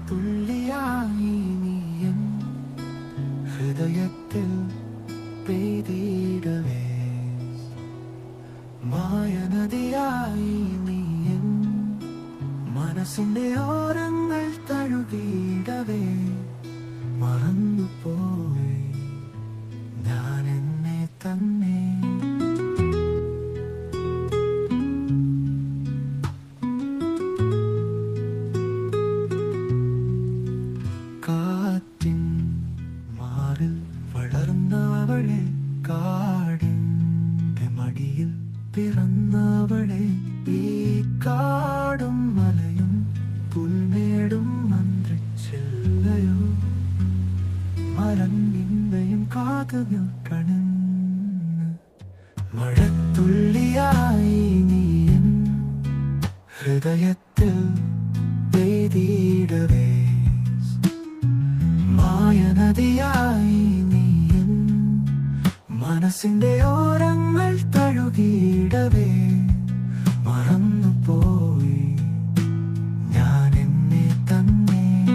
മഴത്തുള്ളിയായി ഹൃദയത്തിൽ മായനദിയായി നീ എൻ മനസ്സിന്റെ വളർന്നവളെ കാടിന്റെ മടിയിൽ പിറന്നവളെ ഈ കാടും മലയും പുൽമേടും മന്ത്രിച്ചില്ലയോ? മരങ്ങിന്നയും കാത്തു നിൽക്കണെന്ന് മഴത്തുള്ളിയായി നീ ഹൃദയത്തിൽ പെയ്തിടവേ മായനദിയായി മനസ്സിന്റെ ഓരങ്ങൾ തഴുകിയിടവേ. മറന്നുപോയി. ഞാൻ എന്നെ തന്നെ.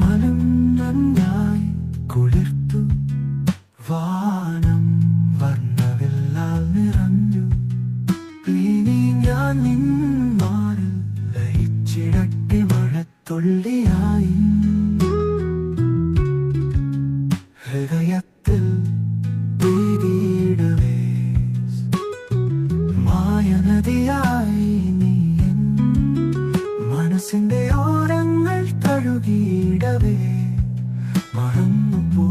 മനം കുളിർത്തു. വാനം വർണവില്ലാൽ നിറഞ്ഞു. ഇനി ഞാൻ നിന്മാറിൽ മഴത്തുള്ളിയായി ഹൃദയത്തിൽ പെയ്തിടവേ മായനദിയായി നീ മനസ്സിന്റെ ഓരങ്ങൾ തഴുകിയിടവേ. മറന്നുപോ